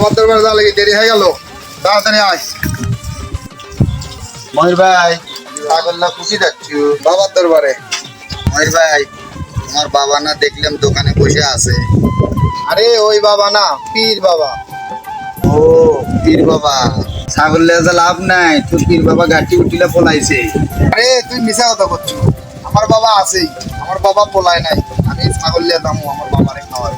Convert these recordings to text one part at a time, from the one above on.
বাবার দরবারে যা লেগে দেরি হয়ে গেল তাড়াতাড়ি আয়। ময়ূর ভাই ছাগল্লা খুশি যাচ্ছু বাবার দরবারে। ময়ূর ভাই তোমার বাবা না দেখলাম দোকানে বসে আছে। আরে ওই বাবা না পীর বাবা। ও পীর বাবা। ছাগল লেজা লাভ নাই তোর পীর বাবা গাঠি উঠিলে পলাইছে। আরে তুই মিশা কথা করছ আমার বাবা আছেই আমার বাবা পোলায় নাই। আমি ছাগল লিয়ে যাব আমার বাবারে খাওয়ার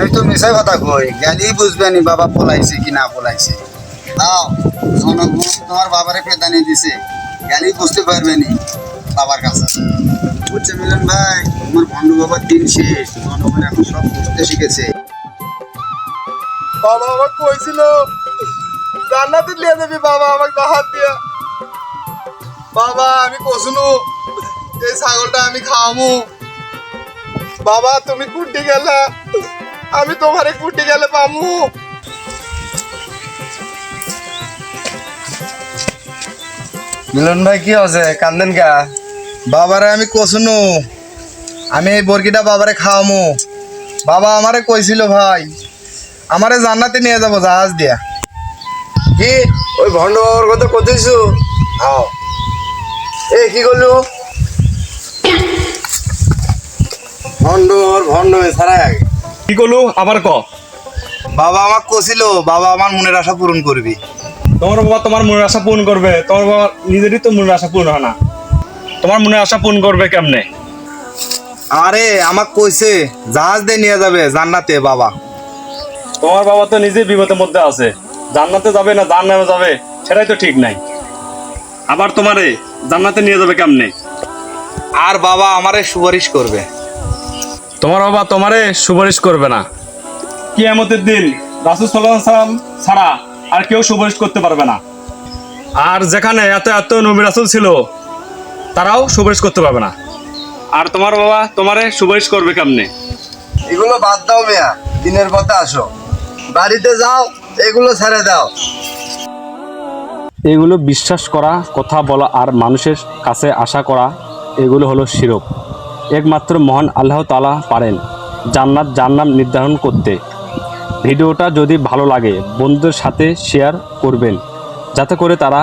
আমি তো মিশাই কথা কই গেলি বুঝবে নি বাবা পলাইছে কি না পলাইছে। নাও জনগণ তোমার বাবারে পেদানি দিছে। গেলি বুঝতে পারবে নি বাবার কাছে। বুঝছে মিলন ভাই তোমার ভণ্ড বাবার দিন শেষ, জনগণ এখন সব বুঝতে শিখেছে বাবা আমাকে কইছিল জান্নাতে লিয়ে যাবি বাবা, আমাকে হাত দিয়া। বাবা, আমি কসুনু এই ছাগলটা আমি খাওয়ামু বাবা, তুমি কুটি গেলে? আমি তোমারে কুটি গেলে পামু। মিলন ভাই কি হচ্ছে কান্দেন কা? বাবারে আমি কসুনু। আমি এই বরকিটা বাবারে খাওয়ামু। বাবা আমারে কইছিল ভাই আমারে জান্নাতে নিয়ে যাব জাহাজ দিয়া। কি? ওই ভণ্ড বাবার কথা কতেছো আও। এ কি করলু? ভণ্ড ভণ্ড সারা আগে। কি করলু? আবার ক। বাবা আমাকে কছিল বাবা আমার মনের আশা পূরণ করবি। তোমার বাবা তোমার মনের আশা পূরণ করবে। তোমার বাবা নিজেরই তো মনের আশা পূরণ হয় না। তোমার মনের আশা পূরণ করবে কেমনে? আরে আমাকে কইছে জাহাজ দিয়ে নিয়ে যাবে জান্নাতে বাবা। তোমার বাবা তো নিজেই বিপদের মধ্যে আছে। জান্নাতে যাবে না জান নামে যাবে সেটাই তো ঠিক নাই। আবার তোমারে জান্নাতে নিয়ে যাবে কেমনে? আর বাবা আমারে সুপারিশ করবে। তোমার বাবা তোমারে সুপারিশ করবে না। কিয়ামতের দিন রাসুল সাল্লাহ সাল্লাম ছাড়া আর কেউ সুপারিশ করতে পারবে না। আর যেখানে এত এত নবী রাসুল ছিল তারাও সুপারিশ করতে পারবে না। আর তোমার বাবা তোমারে সুপারিশ করবে কেমনে? এগুলো বাদ দাও মেয়া দিনের পথে আসো। বাড়িতে যাও এগুলো ছেড়ে দাও। এগুলো বিশ্বাস করা কথা বলা আর মানুষের কাছে আশা করা এগুলো হলো শিরক একমাত্র মহান আল্লাহ তালা পারেন, জান্নাত জান্নাম নির্ধারণ করতে। ভিডিওটা যদি ভালো লাগে, বন্ধুদের সাথে শেয়ার করবেন, যাতে করে তারা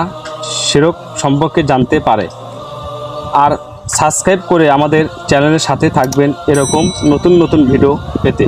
সেরক সম্পর্কে জানতে পারে। আর সাবস্ক্রাইব করে আমাদের চ্যানেলের সাথে থাকবেন এরকম নতুন নতুন ভিডিও পেতে।